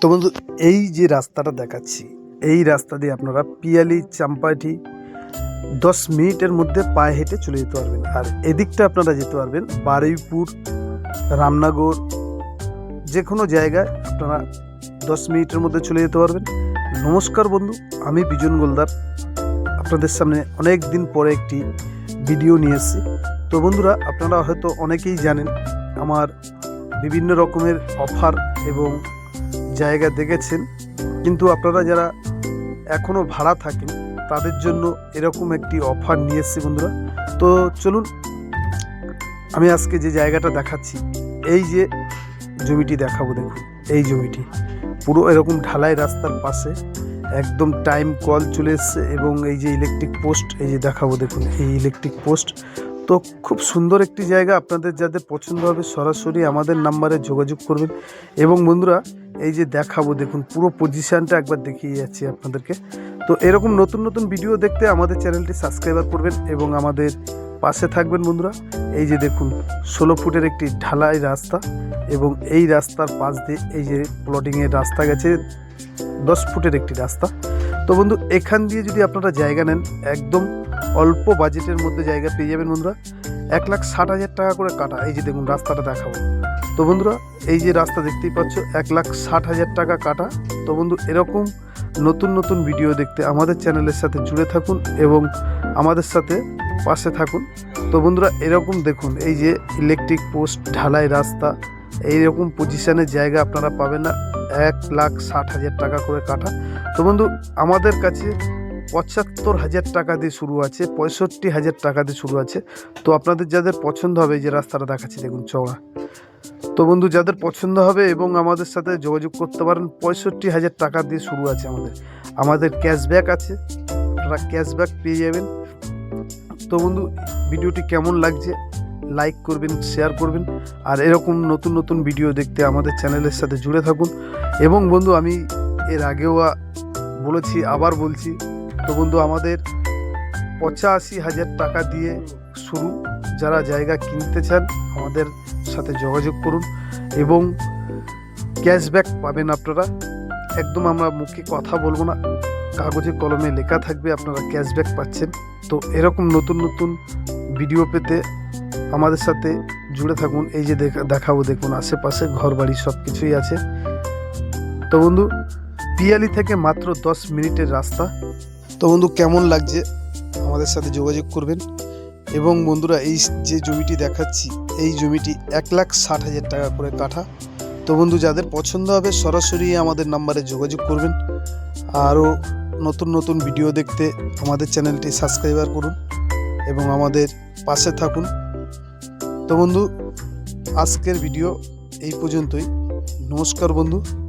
তো বন্ধু, এই যে রাস্তাটা দেখাচ্ছি, এই রাস্তা দিয়ে আপনারা পিয়ালি চাম্পাটি দশ মিনিটের মধ্যে পায়ে হেঁটে চলে যেতে পারবেন। আর এদিকটা আপনারা যেতে পারবেন, বারুইপুর, রামনগর যে কোনো জায়গায় আপনারা দশ মিনিটের মধ্যে চলে যেতে পারবেন। নমস্কার বন্ধু, আমি বিজন গোলদার। আপনাদের সামনে অনেক দিন পরে একটি ভিডিও নিয়ে এসেছি। তো বন্ধুরা, আপনারা হয়তো অনেকেই জানেন, আমার বিভিন্ন রকমের অফার এবং জায়গা দেখেছেন, কিন্তু আপনারা যারা এখনও ভাড়া থাকেন, তাদের জন্য এরকম একটি অফার নিয়ে এসেছি বন্ধুরা। তো চলুন, আমি আজকে যে জায়গাটা দেখাচ্ছি, এই যে জমিটি দেখাবো দেখুন, এই জমিটি। পুরো এরকম ঢালাই রাস্তার পাশে একদম টাইম কল চলে এসছে এবং এই যে ইলেকট্রিক পোস্ট এই যে দেখাবো দেখুন, এই ইলেকট্রিক পোস্ট তো খুব সুন্দর একটি জায়গা। আপনাদের যাদের পছন্দ হবে সরাসরি আমাদের নাম্বারে যোগাযোগ করবেন। এবং বন্ধুরা, এই যে দেখাবো, দেখুন, পুরো পজিশানটা একবার দেখিয়ে যাচ্ছি আপনাদেরকে। তো এরকম নতুন নতুন ভিডিও দেখতে আমাদের চ্যানেলটি সাবস্ক্রাইবার করবেন এবং আমাদের পাশে থাকবেন বন্ধুরা। এই যে দেখুন, ষোলো ফুটের একটি ঢালাই রাস্তা এবং এই রাস্তার পাশ দিয়ে এই যে প্লটিংয়ের রাস্তা গেছে, দশ ফুটের একটি রাস্তা। তো বন্ধু, এখান দিয়ে যদি আপনারা জায়গা নেন, একদম অল্প বাজেটের মধ্যে জায়গা পেয়ে যাবেন বন্ধুরা। এক লাখ ষাট হাজার টাকা করে কাটা, এই যে দেখুন রাস্তাটা দেখাবো। তো বন্ধুরা, এই যে রাস্তা দেখতেই পাচ্ছ, এক লাখ ষাট হাজার টাকা কাটা। তো বন্ধু, এরকম নতুন নতুন ভিডিও দেখতে আমাদের চ্যানেলের সাথে জুড়ে থাকুন এবং আমাদের সাথে পাশে থাকুন। তো বন্ধুরা, এরকম দেখুন, এই যে ইলেকট্রিক পোস্ট ঢালাই রাস্তা, এইরকম পজিশনের জায়গা আপনারা পাবেন না। এক লাখ ষাট হাজার টাকা করে কাটা। তো বন্ধু, আমাদের কাছে পঁচাত্তর হাজার টাকা দিয়ে শুরু আছে, পঁয়ষট্টি হাজার টাকা দিয়ে শুরু আছে। তো আপনাদের যাদের পছন্দ হবে যে রাস্তাটা দেখাচ্ছি, দেখুন চওড়া। তো বন্ধু, যাদের পছন্দ হবে এবং আমাদের সাথে যোগাযোগ করতে পারেন, পঁয়ষট্টি হাজার টাকা দিয়ে শুরু আছে আমাদের। আমাদের ক্যাশব্যাক আছে, আপনারা ক্যাশব্যাক পেয়ে যাবেন। তো বন্ধু, ভিডিওটি কেমন লাগছে লাইক করবেন শেয়ার করবেন। আর এরকম নতুন নতুন ভিডিও দেখতে আমাদের চ্যানেলের সাথে জুড়ে থাকুন। এবং বন্ধু, আমি এর আগেও বলেছি, আবার বলছি। তো বন্ধু, আমাদের পঁচাশি হাজার টাকা দিয়ে শুরু। যারা জায়গা কিনতে চান, আমাদের সাথে যোগাযোগ করুন এবং ক্যাশব্যাক পাবেন আপনারা। একদম আমরা মুখে কথা বলব না, কাগজে কলমে লেখা থাকবে, আপনারা ক্যাশব্যাক পাচ্ছেন। তো এরকম নতুন নতুন ভিডিও পেতে আমাদের সাথে জুড়ে থাকুন। এই যে দেখা, দেখাবো, দেখুন, আশেপাশে ঘর বাড়ি সব কিছুই আছে। তো বন্ধু, পিয়ালি থেকে মাত্র দশ মিনিটের রাস্তা। তো বন্ধু, কেমন লাগছে আমাদের সাথে যোগাযোগ করবেন? এবং বন্ধুরা, এই যে জমিটি দেখাচ্ছি, এই জমিটি এক লাখ ষাট হাজার টাকা করে কাঠা। তো বন্ধু, যাদের পছন্দ হবে, সরাসরি আমাদের নাম্বারে যোগাযোগ করবেন। আরও নতুন নতুন ভিডিও দেখতে আমাদের চ্যানেলটি সাবস্ক্রাইবার করুন এবং আমাদের পাশে থাকুন। তো বন্ধু, আজকের ভিডিও এই পর্যন্তই। নমস্কার বন্ধু।